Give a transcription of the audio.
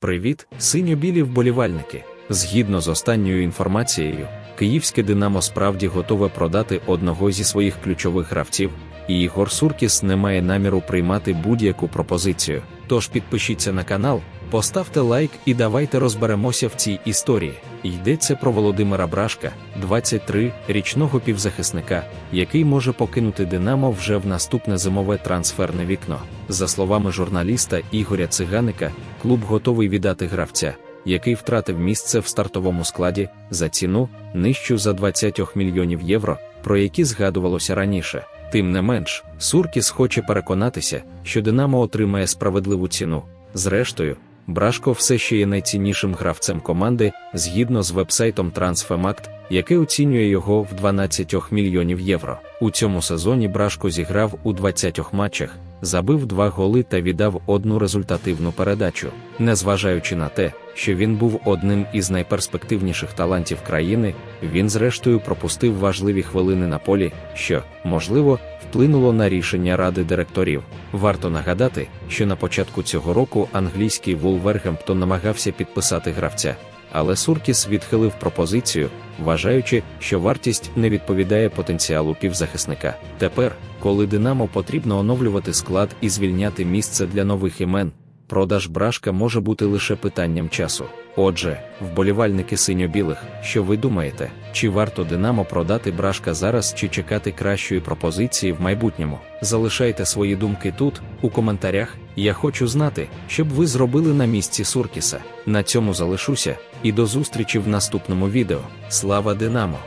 Привіт, синьо-білі вболівальники. Згідно з останньою інформацією, київське Динамо справді готове продати одного зі своїх ключових гравців, і Ігор Суркіс не має наміру приймати будь-яку пропозицію. Тож підпишіться на канал, поставте лайк і давайте розберемося в цій історії. Йдеться про Володимира Брашка, 23-річного півзахисника, який може покинути Динамо вже в наступне зимове трансферне вікно. За словами журналіста Ігоря Циганика, клуб готовий віддати гравця, який втратив місце в стартовому складі за ціну нижчу за 20 мільйонів євро, про які згадувалося раніше. Тим не менш, Суркіс хоче переконатися, що Динамо отримає справедливу ціну. Зрештою, Брашко все ще є найціннішим гравцем команди згідно з вебсайтом Transfermarkt, який оцінює його в 12 мільйонів євро. У цьому сезоні Брашко зіграв у 20 матчах, забив два голи та віддав одну результативну передачу. Незважаючи на те, що він був одним із найперспективніших талантів країни, він зрештою пропустив важливі хвилини на полі, що, можливо, вплинуло на рішення ради директорів. Варто нагадати, що на початку цього року англійський Вулвергемптон намагався підписати гравця, але Суркіс відхилив пропозицію, вважаючи, що вартість не відповідає потенціалу півзахисника. Тепер, коли Динамо потрібно оновлювати склад і звільняти місце для нових імен, продаж брашка може бути лише питанням часу. Отже, вболівальники синьо-білих, що ви думаєте, чи варто Динамо продати брашка зараз чи чекати кращої пропозиції в майбутньому? Залишайте свої думки тут, у коментарях. Я хочу знати, що б ви зробили на місці Суркіса. На цьому залишуся і до зустрічі в наступному відео. Слава Динамо!